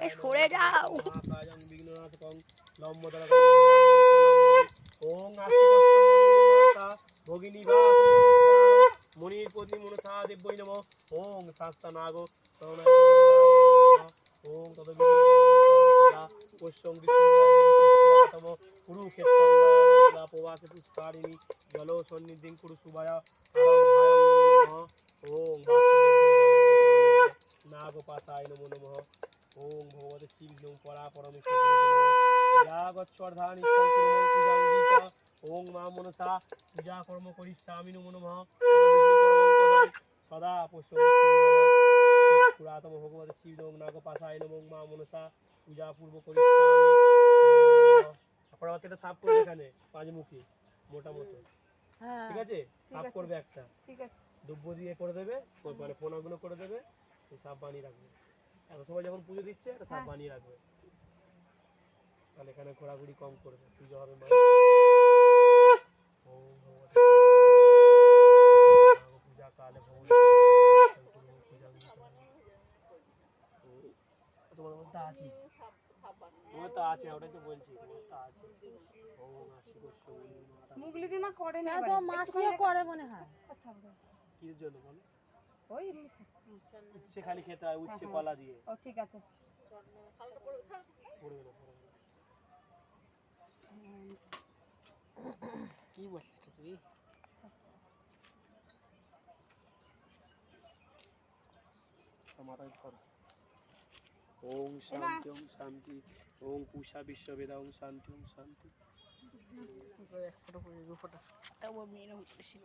এ, সরে যাও। মণির পত্নী মনসা দেব্যই নম ওং শাস্তা নাগ ওং তদবিধি পশ্যং বিষ্ণুতম কুরুক্ষেত্রং প্রবাসে পুষ্কারিণী জল সন্নিধিং কুরু নমঃ ওং ভগবতে শিবলিং পরা পরমেশ্বর যা গচ্ছর্ধানি সংকুরমং পূজাঙ্গিত ওং মা মনসা। পূজা কর্ম করিষ্যামি নমো নমঃ। সদা পশ্য পুরাতম ভগবতে শিবলিং নাগপাশায় নমো মা মনসা। পূজা পূর্ব করিষ্যামি আপনার বাচ্চাটা সাফ করবে এখানে পাঁচমুখী মোটা মতো হ্যাঁ ঠিক আছে? সাফ করবে একটা। ঠিক আছে। দ্রব্য দিয়ে করে দেবে মানে পোনাগুলো করে দেবে সাপ বানিয়ে রাখবে। এখন সবাই যখন পুজো দিচ্ছে একটা সাপ হ্যাঁ। বানিয়ে রাখবে। তাহলে এখানে ঘোরাঘুরি কম করবে পুজো হবে মা ওম ভগবতে নাগ পূজা কালে ভগবতী তোমার মধ্যে আছে। তোমার তো আছে ওটাই তো বলছি তোমার তো আছে। মুগলি দিমা করে না তো মাসিও করে মনে হয়। কিসের জন্য বলো? ওই উচ্ছে খালি খেতে হয় উচ্ছে কলা দিয়ে। ও ঠিক আছে। কি বলছিস তুই? ওম শান্তি ওম শান্তি ওম পুষা বিশ্ববেদা ওম শান্তি ওম শান্তি। ফটো করে দু ফটো। তাও মেয়েরা উঠেছিল